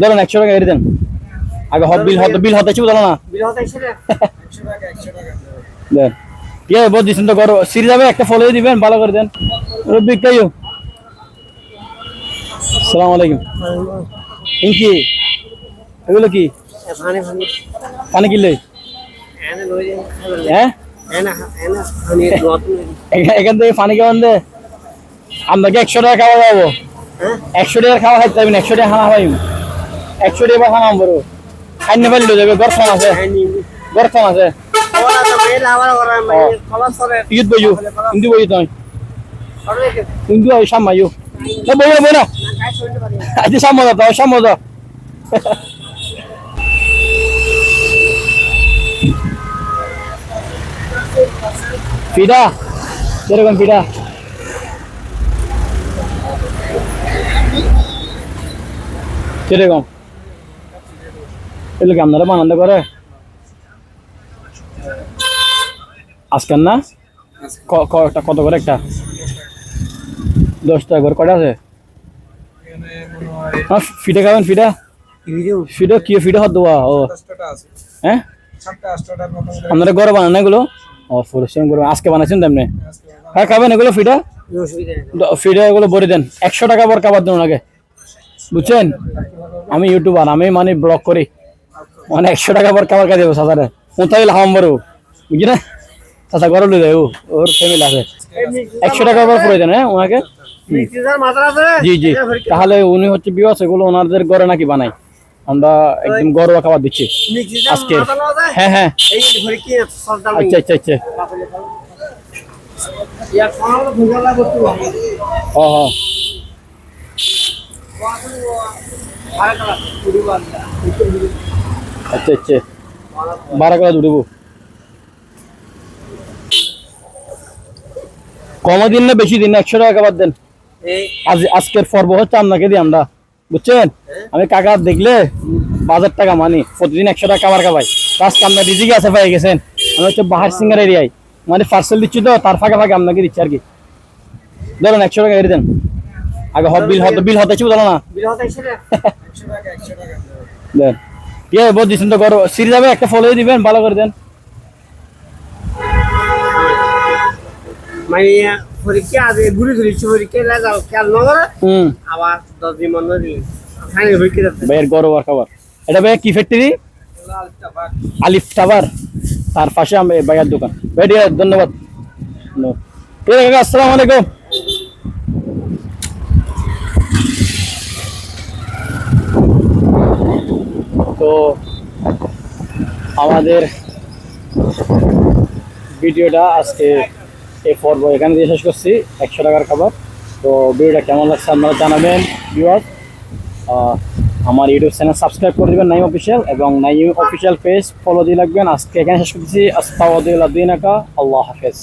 ধরেন একশো টাকা এড়ে দেন। আগে হট বিল হতে বিল হতে ছিল? না দেন। ঠিক আছে বহুত দিচ্ছেন তো করো। সিরি যাবে একটা ফলো দিবেন ভালো করে দেন। রব্বিক কাইও সালাম আলাইকুম। ইনকি এগুলো কি? পানি কিনলে? হ্যাঁ? এখা- এখান থেকে পানি কেমন দে? আমরা কি একশো টাকা খাওয়া যাব একশো টাকা খাওয়া খাইতে পারবেন একশো টাকা খানা পাইম একশো টাকা খানা বড়। খাইনে ফেললে যাবে গরফান আছে। গরফান আছে। ইউত বইও হিন্দু বই তুই হিন্দু আই সামাইও না বই না বই না। আজ সামো দাও সামো দাও ফিডা কীরকম ফিডা কীরকম? এগুলো কি আপনারা বানান্দ করে। আজকাল না? কটা কত করে একটা? দশ টাকা করে কটা আছে? হ্যাঁ ফিডা খাবেন, ফিডা? ফিডা কি, ফিডা হাত দেওয়া? ও। হ্যাঁ? আপনারা ঘরে বানান এগুলো? ও ফুরসেন করে আজকে বানাইছেন তেমনি হ্যাঁ খাবেন এগুলো দ- ফিডা এগুলো ভরে দেন। একশো টাকা পর খাবার দেন আগে বুঝছেন? আমি ইউটিউবার, আমি মানে ব্লগ করি। মানে একশো টাকা পর খাবার খাই দেবো সাঁতারে কোথায় হাম বড় বুঝি না? চাচা ঘরে লই যায় ও, ওর ফ্যামিলি আছে। একশো টাকা পর পরে দেন হ্যাঁ ওনাকে? জি জি। তাহলে উনি হচ্ছে বিবাস এগুলো ওনাদের ঘরে নাকি বানাই আমরা একদম ঘরোয়া খাবার দিচ্ছি। আজকে হ্যাঁ হ্যাঁ। আচ্ছা আচ্ছা আচ্ছা। ও হ। আচ্ছা আচ্ছা। বারো করে দুটো কম দিন না বেশি দিন না একশো টাকা খাবার দেন। আজ আজকের পর্ব হচ্ছে আপনাকে দিই আমরা বুঝছেন? আমি কাকা দেখলে বাজার টাকা মানি প্রতিদিন একশো টাকা খাবার খাবাই। আজকে আপনার রিজিকে আছে পাই গেছেন? আমি হচ্ছে বাহার সিঙ্গার এরিয়ায়। মানে পার্সেল দিচ্ছি তো তার ফাঁকে ফাঁকে আপনাকে দিচ্ছি আর কি। ধরেন একশো টাকা এড়ে দেন। আগে হট বিল হতে বিল হতে ছিল। না দেন। আছে বহুত দিচ্ছেন তো করো সিরি যাবে একটা ফলো দিবেন ভালো করে দেন। মানে পরীক্ষা আছে ঘুরে ঘুরেছি পরীক্ষা লাগাও খেয়াল নগরে হুম। আবার দশ দিন বন্ধ ভাইয়ের আর খাবার। এটা ভাইয়া কি ফ্যাক্টরি আলিফ টাবার তার পাশে আমি ভাইয়ার দোকান। ধন্যবাদ। আসসালামু আলাইকুম তো আমাদের ভিডিওটা আজকে এই পর্ব এখানে দিয়ে শেষ করছি। একশো টাকার খাবার। তো ভিডিওটা কেমন লাগছে আপনারা জানাবেন ভিউয়ার আমার ইউটিউব চ্যানেল সাবস্ক্রাইব করে দেবেন, নাইম অফিসিয়াল এবং নাইম অফিসিয়াল পেজ ফলো দিয়ে লাগবেন আজকে এখানে শেষ করছি। আস্তাউদ্দিন আল্লাহ হাফেজ।